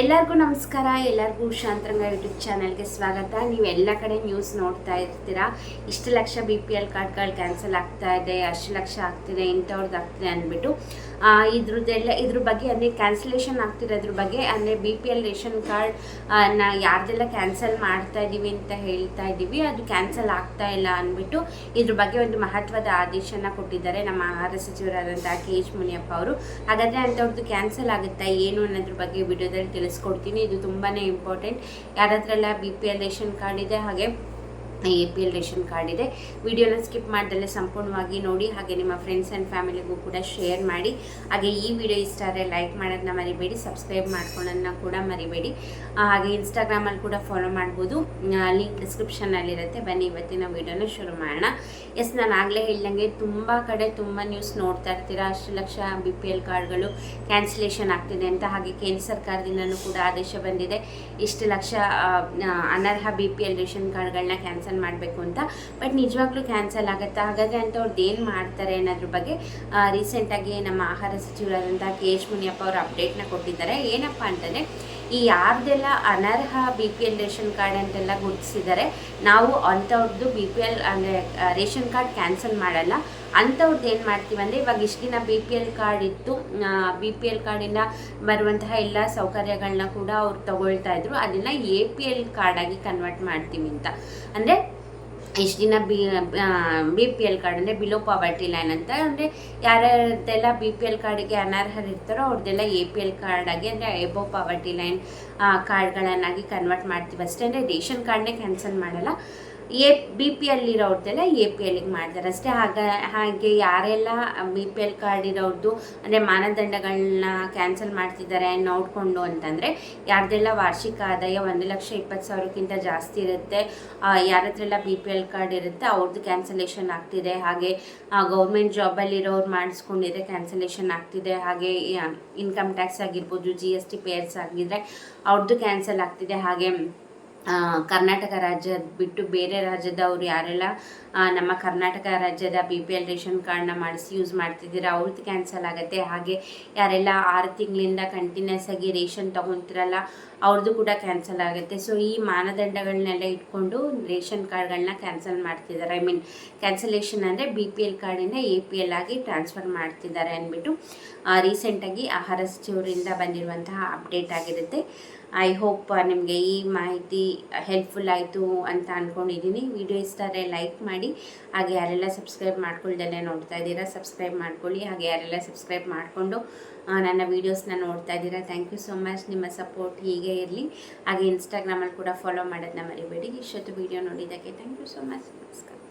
ಎಲ್ಲರಿಗೂ ನಮಸ್ಕಾರ, ಎಲ್ಲರಿಗೂ ಶಾಂತರಂಗ ಯೂಟ್ಯೂಬ್ ಚಾನಲ್ಗೆ ಸ್ವಾಗತ. ನೀವು ಎಲ್ಲ ಕಡೆ ನ್ಯೂಸ್ ನೋಡ್ತಾ ಇರ್ತೀರಾ? ಇಷ್ಟು ಲಕ್ಷ ಬಿ ಪಿ ಎಲ್ ಕಾರ್ಡ್ಗಳು ಕ್ಯಾನ್ಸಲ್ ಆಗ್ತಾ ಇದೆ, ಅಷ್ಟು ಲಕ್ಷ ಆಗ್ತಿದೆ ಇಂಥವ್ರದ್ದು ಆಗ್ತಿದೆ ಅಂದ್ಬಿಟ್ಟು ಇದ್ರದ್ದೆಲ್ಲ, ಇದ್ರ ಬಗ್ಗೆ ಅಂದರೆ ಕ್ಯಾನ್ಸಲೇಷನ್ ಆಗ್ತಿರೋದ್ರ ಬಗ್ಗೆ ಅಂದರೆ ಬಿ ಪಿ ಎಲ್ ರೇಷನ್ ಕಾರ್ಡ್ನ ಯಾರ್ದೆಲ್ಲ ಕ್ಯಾನ್ಸಲ್ ಮಾಡ್ತಾ ಇದ್ದೀವಿ ಅಂತ ಹೇಳ್ತಾ ಇದ್ದೀವಿ ಅದು ಕ್ಯಾನ್ಸಲ್ ಆಗ್ತಾ ಇಲ್ಲ ಅಂದ್ಬಿಟ್ಟು ಇದ್ರ ಬಗ್ಗೆ ಒಂದು ಮಹತ್ವದ ಆದೇಶನ ಕೊಟ್ಟಿದ್ದಾರೆ ನಮ್ಮ ಆಹಾರ ಸಚಿವರಾದಂಥ ಕೆ ಎಚ್ ಮುನಿಯಪ್ಪ ಅವರು. ಹಾಗಾದರೆ ಅಂಥವ್ರದ್ದು ಕ್ಯಾನ್ಸಲ್ ಆಗುತ್ತಾ ಏನು ಅನ್ನೋದ್ರ ಬಗ್ಗೆ ವಿಡಿಯೋದಲ್ಲಿ ತಿಳಿಸ್ಕೊಡ್ತೀನಿ. ಇದು ತುಂಬಾ ಇಂಪಾರ್ಟೆಂಟ್ ಯಾರ ಹತ್ರ ಎಲ್ಲ B P L ration card ಇದೆ ಹಾಗೆ A P L ration card ಇದೆ. ವಿಡಿಯೋನ ಸ್ಕಿಪ್ ಮಾಡಿದಲ್ಲೇ ಸಂಪೂರ್ಣವಾಗಿ ನೋಡಿ, ಹಾಗೆ ನಿಮ್ಮ ಫ್ರೆಂಡ್ಸ್ ಆ್ಯಂಡ್ ಫ್ಯಾಮಿಲಿಗೂ ಕೂಡ ಶೇರ್ ಮಾಡಿ. ಹಾಗೆ ಈ ವಿಡಿಯೋ ಇಷ್ಟ ಆದರೆ ಲೈಕ್ ಮಾಡೋದನ್ನ ಮರಿಬೇಡಿ ಸಬ್ಸ್ಕ್ರೈಬ್ ಮಾಡ್ಕೊಳ್ಳೋದನ್ನ ಕೂಡ ಮರಿಬೇಡಿ. ಹಾಗೆ ಇನ್ಸ್ಟಾಗ್ರಾಮಲ್ಲಿ ಕೂಡ ಫಾಲೋ ಮಾಡ್ಬೋದು. ಲಿಂಕ್ ಡಿಸ್ಕ್ರಿಪ್ಷನ್ನಲ್ಲಿರುತ್ತೆ ಬನ್ನಿ, ಇವತ್ತಿನ ವಿಡಿಯೋನ ಶುರು ಮಾಡೋಣ. ಎಸ್ ನಾನು ಆಗಲೇ ಹೇಳ್ದಂಗೆ ತುಂಬ ಕಡೆ ತುಂಬ ನ್ಯೂಸ್ ನೋಡ್ತಾ ಇರ್ತೀರಾ. ಅಷ್ಟು ಲಕ್ಷ ಬಿ ಪಿ ಎಲ್ ಕಾರ್ಡ್ಗಳು ಕ್ಯಾನ್ಸಲೇಷನ್ ಆಗ್ತಿದೆ ಅಂತ. ಹಾಗೆ ಕೇಂದ್ರ ಸರ್ಕಾರದಿಂದನೂ ಕೂಡ ಆದೇಶ ಬಂದಿದೆ. ಇಷ್ಟು ಲಕ್ಷ ಅನರ್ಹ ಬಿ ಪಿ ಎಲ್ ರೇಷನ್ ಕಾರ್ಡ್ಗಳನ್ನ ಕ್ಯಾನ್ಸಲ್ ಮಾಡಬೇಕು ಅಂತ. ಬಟ್ ನಿಜವಾಗ್ಲೂ ಕ್ಯಾನ್ಸಲ್ ಆಗುತ್ತೆ? ಹಾಗಾಗಿ ಅಂಥವ್ರದ್ದು ಏನು ಮಾಡ್ತಾರೆ ಅನ್ನೋದ್ರ ಬಗ್ಗೆ ರೀಸೆಂಟಾಗಿ ನಮ್ಮ ಆಹಾರ ಸಚಿವರಾದಂಥ ಕೆ ಎಚ್ ಮುನಿಯಪ್ಪ ಅವರು ಅಪ್ಡೇಟ್ನ ಕೊಟ್ಟಿದ್ದಾರೆ. ಏನಪ್ಪ ಅಂತಂದರೆ ಈ ಯಾರ್ದೆಲ್ಲ ಅನರ್ಹ B P L ration card ಅಂತೆಲ್ಲ ಗುರುತಿಸಿದ್ದಾರೆ, ನಾವು ಅಂಥವ್ರದ್ದು ಬಿ ಪಿ ಎಲ್ ಅಂದರೆ ರೇಷನ್ ಕಾರ್ಡ್ ಕ್ಯಾನ್ಸಲ್ ಮಾಡಲ್ಲ. ಅಂಥವ್ರದ್ದು ಏನು ಮಾಡ್ತೀವಿ ಅಂದರೆ, ಇವಾಗ ಇಷ್ಟು ದಿನ ಬಿ ಪಿ ಎಲ್ ಕಾರ್ಡ್ ಇತ್ತು ಬಿ ಪಿ ಎಲ್ ಕಾರ್ಡಿಂದ ಬರುವಂತಹ ಎಲ್ಲ ಸೌಕರ್ಯಗಳನ್ನ ಕೂಡ ಅವ್ರು ತಗೊಳ್ತಾ ಇದ್ರು. ಅದನ್ನು ಎ ಪಿ ಎಲ್ ಕಾರ್ಡಾಗಿ ಕನ್ವರ್ಟ್ ಮಾಡ್ತೀವಿ ಅಂತ. ಅಂದರೆ ಇಷ್ಟು ದಿನ B B P L card ಅಂದರೆ ಬಿಲೋ ಪಾವರ್ಟಿ ಲೈನ್ ಅಂತ. ಅಂದರೆ ಯಾರ್ಯಾರ್ದೆಲ್ಲ ಬಿ ಪಿ ಎಲ್ ಕಾರ್ಡಿಗೆ ಅನರ್ಹರಿರ್ತಾರೋ ಅವ್ರದ್ದೆಲ್ಲ ಎ ಪಿ ಎಲ್ ಕಾರ್ಡಾಗಿ ಅಂದರೆ ಎಬೋ ಪಾವರ್ಟಿ ಲೈನ್ ಕಾರ್ಡ್ಗಳನ್ನಾಗಿ ಕನ್ವರ್ಟ್ ಮಾಡ್ತೀವಿ. ಅಷ್ಟೇ ಅಂದರೆ ರೇಷನ್ ಕಾರ್ಡ್ನೇ ಕ್ಯಾನ್ಸಲ್ ಮಾಡಲ್ಲ. ಎ, ಬಿ ಪಿ ಎಲ್ ಇರೋರ್ದೆಲ್ಲ ಎ ಪಿ ಎಲ್ಲಿಗೆ ಮಾಡ್ತಾರೆ. ಅಷ್ಟೇ ಹಾಗ, ಹಾಗೆ ಯಾರೆಲ್ಲ ಬಿ ಪಿ ಎಲ್ ಕಾರ್ಡ್ ಇರೋರ್ದು, ಅಂದರೆ ಮಾನದಂಡಗಳನ್ನ ಕ್ಯಾನ್ಸಲ್ ಮಾಡ್ತಿದ್ದಾರೆ ನೋಡಿಕೊಂಡು ಅಂತಂದರೆ ಯಾರ್ದೆಲ್ಲ ವಾರ್ಷಿಕ ಆದಾಯ ಒಂದು ಲಕ್ಷ ಇಪ್ಪತ್ತು ಸಾವಿರಕ್ಕಿಂತ ಜಾಸ್ತಿ ಇರುತ್ತೆ ಯಾರ ಹತ್ರ ಬಿ ಪಿ ಎಲ್ ಕಾರ್ಡ್ ಇರುತ್ತೆ ಅವ್ರದ್ದು ಕ್ಯಾನ್ಸಲೇಷನ್ ಆಗ್ತಿದೆ. ಹಾಗೆ ಗೌರ್ಮೆಂಟ್ ಜಾಬಲ್ಲಿರೋರು ಮಾಡಿಸ್ಕೊಂಡಿದ್ರೆ ಕ್ಯಾನ್ಸಲೇಷನ್ ಆಗ್ತಿದೆ. ಹಾಗೆ ಇನ್ಕಮ್ ಟ್ಯಾಕ್ಸ್ ಆಗಿರ್ಬೋದು ಜಿ ಎಸ್ ಟಿ ಪೇಯರ್ಸ್ ಆಗಿದ್ರೆ ಅವ್ರದ್ದು ಕ್ಯಾನ್ಸಲ್ ಆಗ್ತಿದೆ. ಹಾಗೆ ಕರ್ನಾಟಕ ರಾಜ್ಯ ಬಿಟ್ಟು ಬೇರೆ ರಾಜ್ಯದವ್ರು ಯಾರೆಲ್ಲ ನಮ್ಮ ಕರ್ನಾಟಕ ರಾಜ್ಯದ ಬಿ ಪಿ ಎಲ್ ರೇಷನ್ ಕಾರ್ಡ್ನ ಮಾಡಿಸಿ ಯೂಸ್ ಮಾಡ್ತಿದ್ದೀರಾ? ಅವ್ರದ್ದು ಕ್ಯಾನ್ಸಲ್ ಆಗುತ್ತೆ. ಹಾಗೆ ಯಾರೆಲ್ಲ ಆರು ತಿಂಗಳಿಂದ ಕಂಟಿನ್ಯೂಸ್ ಆಗಿ ರೇಷನ್ ತೊಗೊತಿರಲ್ಲ ಅವ್ರದ್ದು ಕೂಡ ಕ್ಯಾನ್ಸಲ್ ಆಗುತ್ತೆ. ಸೊ ಈ ಮಾನದಂಡಗಳನ್ನೆಲ್ಲ ಇಟ್ಕೊಂಡು ರೇಷನ್ ಕಾರ್ಡ್ಗಳನ್ನ ಕ್ಯಾನ್ಸಲ್ ಮಾಡ್ತಿದ್ದಾರೆ. ಐ ಮೀನ್ ಕ್ಯಾನ್ಸಲೇಷನ್ ಅಂದರೆ ಬಿ ಪಿ ಎಲ್ ಕಾರ್ಡಿಂದ ಎ ಪಿ ಎಲ್ ಆಗಿ ಟ್ರಾನ್ಸ್ಫರ್ ಮಾಡ್ತಿದ್ದಾರೆ ಅಂದ್ಬಿಟ್ಟು ರೀಸೆಂಟಾಗಿ ಆಹಾರ ಸಚಿವರಿಂದ ಬಂದಿರುವಂತಹ ಅಪ್ಡೇಟ್ ಆಗಿರುತ್ತೆ. ಐ ಹೋಪ್ ನಿಮಗೆ ಈ ಮಾಹಿತಿ ಹೆಲ್ಪ್ಫುಲ್ ಆಯಿತು ಅಂತ ಅಂದ್ಕೊಂಡಿದ್ದೀನಿ ವಿಡಿಯೋ ಇಷ್ಟ ಆದರೆ ಲೈಕ್ ಮಾಡಿ. ಹಾಗೆ ಯಾರೆಲ್ಲ ಸಬ್ಸ್ಕ್ರೈಬ್ ಮಾಡ್ಕೊಳ್ದಲ್ಲೇ ನೋಡ್ತಾ ಇದ್ದೀರಾ ಸಬ್ಸ್ಕ್ರೈಬ್ ಮಾಡ್ಕೊಳ್ಳಿ. ಹಾಗೆ ಯಾರೆಲ್ಲ ಸಬ್ಸ್ಕ್ರೈಬ್ ಮಾಡಿಕೊಂಡು ನನ್ನ ವೀಡಿಯೋಸ್ನ ನೋಡ್ತಾ ಇದ್ದೀರಾ ಥ್ಯಾಂಕ್ ಯು ಸೊ ಮಚ್ ನಿಮ್ಮ ಸಪೋರ್ಟ್ ಹೀಗೆ ಇರಲಿ. ಹಾಗೆ ಇನ್ಸ್ಟಾಗ್ರಾಮಲ್ಲಿ ಕೂಡ ಫಾಲೋ ಮಾಡೋದನ್ನ ಮರಿಬೇಡಿ. ಇಷ್ಟೊತ್ತು ವೀಡಿಯೋ ನೋಡಿದ್ದಕ್ಕೆ ಥ್ಯಾಂಕ್ ಯು ಸೊ ಮಚ್ ನಮಸ್ಕಾರ.